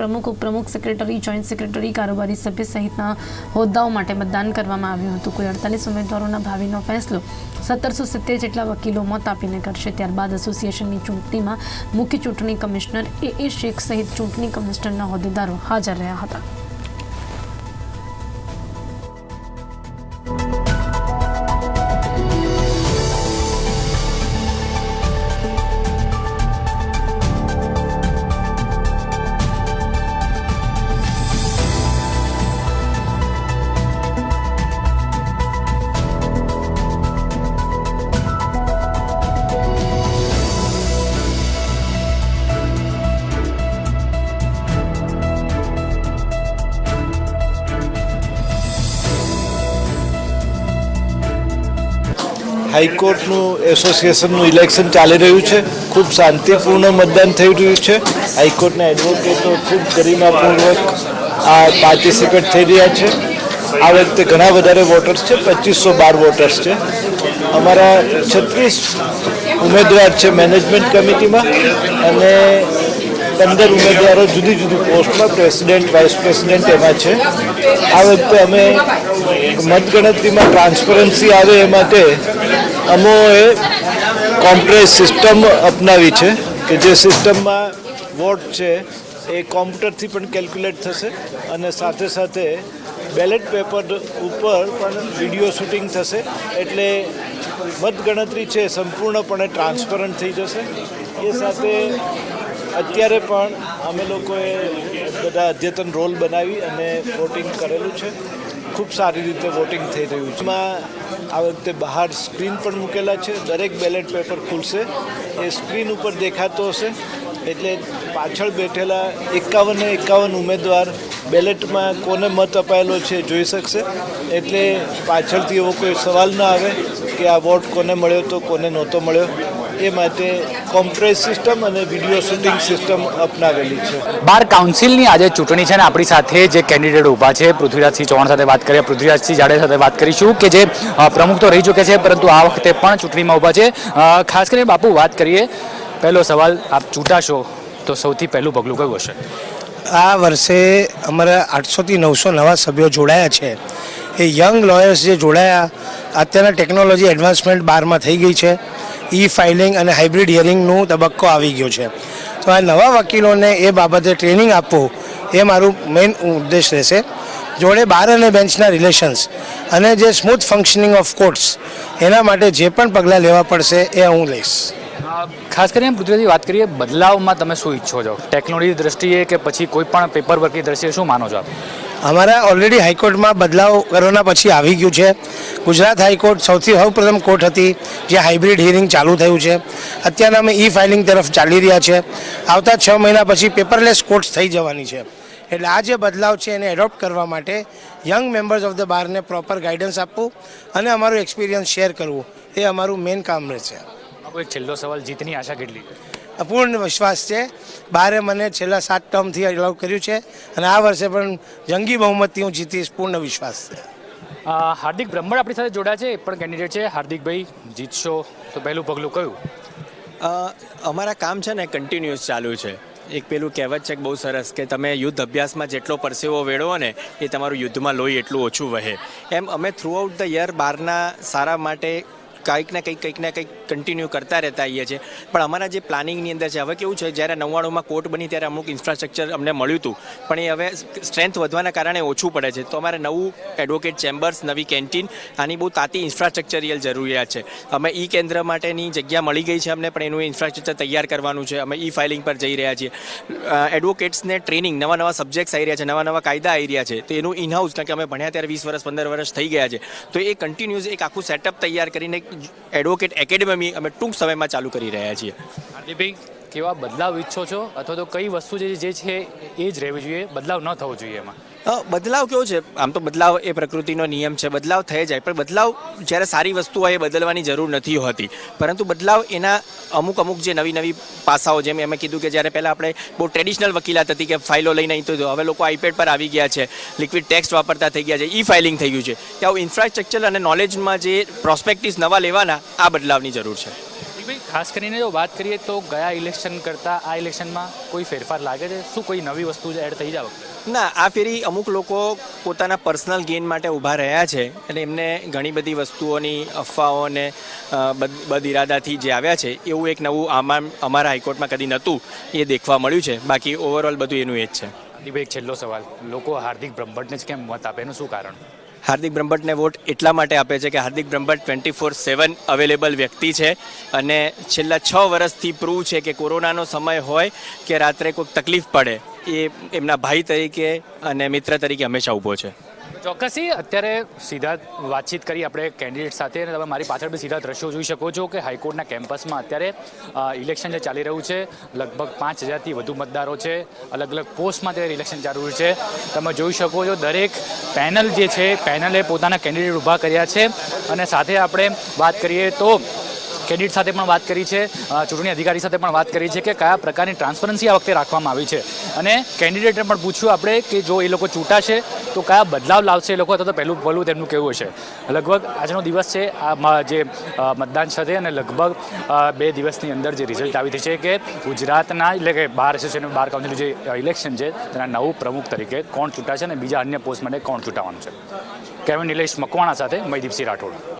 પ્રમુખ, ઉપપ્રમુખ secretary joint secretary કારોબારી સભ્ય સહિતના હોદ્દાઓ માટે મતદાન કરવામાં આવ્યું હતું. કોઈ અડતાલીસ ઉમેદવારોના ભાવિનો ફેસલો સત્તરસો સિત્તેર જેટલા વકીલો મત આપીને કરશે. ત્યારબાદ એસોસિએશનની ચૂંટણીમાં મુખ્ય ચૂંટણી કમિશનર એ એ શેખ સહિત ચૂંટણી કમિશનરના હોદ્દેદારો હાજર રહ્યા હતા. હાઈકોર્ટનું એસોસિએશનનું ઇલેક્શન ચાલી રહ્યું છે. ખૂબ શાંતિપૂર્ણ મતદાન થઈ રહ્યું છે. હાઈકોર્ટના એડવોકેટો ખૂબ ગરિમાપૂર્વક આ પાર્ટિસિપેટ થઈ રહ્યા છે. આ વખતે ઘણા વધારે વોટર્સ છે. પચીસો બાર વોટર્સ છે. અમારા છત્રીસ ઉમેદવાર છે મેનેજમેન્ટ કમિટીમાં અને પંદર ઉમેદવારો જુદી જુદી પોસ્ટમાં પ્રેસિડેન્ટ વાઇસ પ્રેસિડેન્ટ એમાં છે. આ વખતે અમે મતગણતરીમાં ટ્રાન્સપરન્સી આવે એ માટે અમોએ કોમ્પ્રેસ સિસ્ટમ અપનાવી છે કે જે સિસ્ટમમાં વોટ છે એ કોમ્પ્યુટરથી પણ કેલ્ક્યુલેટ થશે અને સાથે સાથે બેલેટ પેપર ઉપર પણ વીડિયો શૂટિંગ થશે એટલે મતગણતરી છે સંપૂર્ણપણે ટ્રાન્સપરન્ટ થઈ જશે. એ સાથે અત્યારે પણ અમે લોકોએ બધા અદ્યતન રોલ બનાવી અને વોટિંગ કરેલું છે. ખૂબ સારી રીતે વોટિંગ થઈ રહ્યું છે. એમાં આ વખતે બહાર સ્ક્રીન પણ મૂકેલા છે. દરેક બેલેટ પેપર ખુલશે. એ સ્ક્રીન ઉપર દેખાતો હશે. એટલે પાછળ બેઠેલા એકાવને એકાવન ઉમેદવાર બેલેટમાં કોને મત અપાયેલો છે જોઈ શકશે. એટલે પાછળથી એવો કોઈ સવાલ ન આવે કે આ વોટ કોને મળ્યો તો કોને નહોતો મળ્યો. એ માટે કોમ્પ્રેસ સિસ્ટમ અને વીડિયો શૂટિંગ સિસ્ટમ અપનાવેલી છે. બાર કાઉન્સિલની આજે ચૂંટણી છે ને આપણી સાથે જે કેન્ડિડેટ ઊભા છે પૃથ્વીરાજસિંહ ચૌહાણ સાથે વાત કરીએ. પૃથ્વીરાજસિંહ જાડેજા સાથે વાત કરીશું કે જે પ્રમુખ તો રહી ચૂકે છે પરંતુ આ વખતે પણ ચૂંટણીમાં ઊભા છે. ખાસ કરીને બાપુ વાત કરીએ. પહેલો સવાલ આપ ચૂંટાશો તો સૌથી પહેલું પગલું કયું હશે? આ વર્ષે અમારા આઠસોથી નવસો નવા સભ્યો જોડાયા છે. એ યંગ લોયર્સ જે જોડાયા અત્યારના ટેકનોલોજી એડવાન્સમેન્ટ બારમાં થઈ ગઈ છે. ઈ ફાઇલિંગ અને હાઇબ્રિડ હિયરિંગનું તબક્કો આવી ગયો છે. તો આ નવા વકીલોને એ બાબતે ટ્રેનિંગ આપવું એ મારું મેઇન ઉદ્દેશ રહેશે. જોડે બાર અને બેન્ચના રિલેશન્સ અને જે સ્મૂથ ફંક્શનિંગ ઓફ કોર્ટ્સ એના માટે જે પણ પગલાં લેવા પડશે એ હું લઈશ. ખાસ કરીને પૃથ્વીરાજજી વાત કરીએ, બદલાવમાં તમે શું ઈચ્છો છો? ટેકનોલોજી દ્રષ્ટિએ કે પછી કોઈ પણ પેપર વર્કની દ્રષ્ટિએ શું માનો છો આપ? અમારા ઓલરેડી હાઈકોર્ટમાં બદલાવ કોરોના પછી આવી ગયું છે. ગુજરાત હાઈકોર્ટ સૌથી સૌપ્રથમ કોર્ટ હતી, જે હાઇબ્રિડ હિયરિંગ ચાલુ થયું છે. અત્યારના અમે ઈ ફાઇલિંગ તરફ ચાલી રહ્યા છે. આવતા છ મહિના પછી પેપરલેસ કોર્ટ્સ થઈ જવાની છે. એટલે આ જે બદલાવ છે એને એડોપ્ટ કરવા માટે યંગ મેમ્બર્સ ઓફ ધ બારને પ્રોપર ગાઈડન્સ આપવું અને અમારું એક્સપિરિયન્સ શેર કરવું. એ અમારું મેઇન કામ રહેશે. છેલ્લો સવાલ જીતની આશા કેટલી? અપૂર્ણ વિશ્વાસ છે. બારે મને છેલ્લા સાત ટર્મથી અલાઉ કર્યું છે અને આ વર્ષે પણ જંગી બહુમતથી હું જીતીશ પૂર્ણ વિશ્વાસ છે. હાર્દિક બ્રહ્મણ આપણી સાથે જોડાયા છે એ પણ કેન્ડિડેટ છે. હાર્દિકભાઈ જીતશો તો પહેલું પગલું કયું? અમારા કામ છે ને કન્ટિન્યુઅસ ચાલુ છે. એક પેલું કહેવત છે કે બહુ સરસ કે તમે યુદ્ધ અભ્યાસમાં જેટલો પરસેવો વેળવો ને એ તમારું યુદ્ધમાં લોહી એટલું ઓછું વહે. એમ અમે થ્રુઆઉટ ધ યર બહારના સારા માટે કંઈક ને કંઈક કંઈક ને કંઈક કન્ટિન્યુ કરતા રહેતા આવીએ છીએ. પણ અમારા જે પ્લાનિંગની અંદર છે, હવે કેવું છે, જ્યારે નવ્વાણુંમાં કોર્ટ બની ત્યારે અમુક ઇન્ફ્રાસ્ટ્રક્ચર અમને મળ્યું હતું. પણ એ હવે સ્ટ્રેન્થ વધવાના કારણે ઓછું પડે છે. તો અમારે નવું એડવોકેટ ચેમ્બર્સ નવી કેન્ટીન આની બહુ તાતી ઇન્ફ્રાસ્ટ્રક્ચરિયલ જરૂરિયાત છે. અમે ઈ કેન્દ્ર માટેની જગ્યા મળી ગઈ છે અમને, પણ એનું ઇન્ફ્રાસ્ટ્રક્ચર તૈયાર કરવાનું છે. અમે ઈ ફાઇલિંગ પર જઈ રહ્યા છીએ. એડવોકેટ્સને ટ્રેનિંગ નવા નવા સબ્જેક્ટ્સ આવી રહ્યા છે નવા નવા કાયદા આવી રહ્યા છે. તો એનું ઇનહાઉસ કારણ કે અમે ભણ્યા ત્યારે વીસ વર્ષ, પંદર વર્ષ થઈ ગયા છે. તો એ કન્ટિન્યુઅસ એક આખું સેટઅપ તૈયાર કરીને એડવોકેટ એકેડમી અમે ટૂંક સમયમાં ચાલુ કરી રહ્યા છીએ. હાર્દિકભાઈ કેવા બદલાવ ઈચ્છો છો? અથવા તો કઈ વસ્તુ જે છે એ જ રહેવી જોઈએ? બદલાવ ન થવો જોઈએ એમાં. બદલાવ કેવો છે? આમ તો બદલાવ એ પ્રકૃતિનો નિયમ છે. બદલાવ થઈ જાય. પણ બદલાવ જ્યારે સારી વસ્તુ હોય એ બદલવાની જરૂર નથી હોતી. પરંતુ બદલાવ એના અમુક અમુક જે નવી નવી પાસાઓ, જેમ એમ કીધું કે જ્યારે પહેલાં આપણે બહુ ટ્રેડિશનલ વકીલાત હતી કે ફાઇલો લઈને અહીં તો હવે લોકો આઈપેડ પર આવી ગયા છે. લિક્વિડ ટેક્સ્ટ વાપરતા થઈ ગયા છે. ઈ ફાઇલિંગ થઈ ગયું છે. કે આવું ઇન્ફ્રાસ્ટ્રક્ચર અને નોલેજમાં જે પ્રોસ્પેક્ટિસ નવા લેવાના, આ બદલાવની જરૂર છે. ખાસ કરીને જો વાત કરીએ તો ગયા ઇલેક્શન કરતાં આ ઇલેક્શનમાં કોઈ ફેરફાર લાગે છે? શું કોઈ નવી વસ્તુ એડ થઈ જાવ? ના આ ફેરી અમુક લોકો પોતાના પર્સનલ ગેઇન માટે ઊભા રહ્યા છે અને એમને ઘણી બધી વસ્તુઓની અફવાઓ અને બદ બદઇરાદાથી જે આવ્યા છે એવું એક નવું આમાં અમારા હાઈકોર્ટમાં કદી નહોતું એ દેખવા મળ્યું છે. બાકી ઓવરઓલ બધું એનું એ જ છે. દીપક છેલ્લો સવાલ. લોકો હાર્દિક બ્રહ્મભટ્ટને જ કેમ મત આપે એનું શું કારણ? હાર્દિક બ્રહ્મભટ્ટને વોટ એટલા માટે આપે છે કે Hardik Brahmbhatt twenty four seven available વ્યક્તિ છે અને છેલ્લા છ વર્ષથી પ્રૂવ છે કે કોરોનાનો સમય હોય કે રાત્રે કોઈક તકલીફ પડે એ એમના ભાઈ તરીકે અને મિત્ર તરીકે હંમેશા ઊભો છે. ચોક્કસથી અત્યારે સીધા વાતચીત કરી આપણે કેન્ડિડેટ સાથે અને તમે મારી પાછળ બી સીધા દ્રશ્યો જોઈ શકો છો કે હાઈકોર્ટના કેમ્પસમાં અત્યારે ઇલેક્શન જે ચાલી રહ્યું છે, લગભગ પાંચ હજારથી વધુ મતદારો છે, અલગ અલગ પોસ્ટમાં અત્યારે ઇલેક્શન ચાલી છે. તમે જોઈ શકો છો દરેક પેનલ જે છે, પેનલે પોતાના કેન્ડિડેટ ઊભા કર્યા છે. અને સાથે આપણે વાત કરીએ તો કેન્ડિડેટ સાથે પણ વાત કરી છે. ચૂંટણી અધિકારી સાથે પણ વાત કરી છે કે કયા પ્રકારની ટ્રાન્સપરન્સી આ વખતે રાખવામાં આવી છે. અને કેન્ડિડેટને પણ પૂછ્યું આપણે કે જો એ લોકો ચૂંટાશે, તો કયા બદલાવ લાવશે એ લોકો અથવા તો પહેલું ભલું તેમનું કેવું હશે. લગભગ આજનો દિવસ છે, આ જે મતદાન છે અને લગભગ બે દિવસની અંદર જે રિઝલ્ટ આવી છે કે ગુજરાતના, એટલે કે બાર એસોસિએશન બાર કાઉન્સિલ જે ઇલેક્શન છે, તેના નવું પ્રમુખ તરીકે કોણ ચૂંટાશે અને બીજા અન્ય પોસ્ટ માટે કોણ ચૂંટાવાનું છે. કેવિન નિલેશ મકવાણા સાથે મયદીપસિંહ રાઠોડ.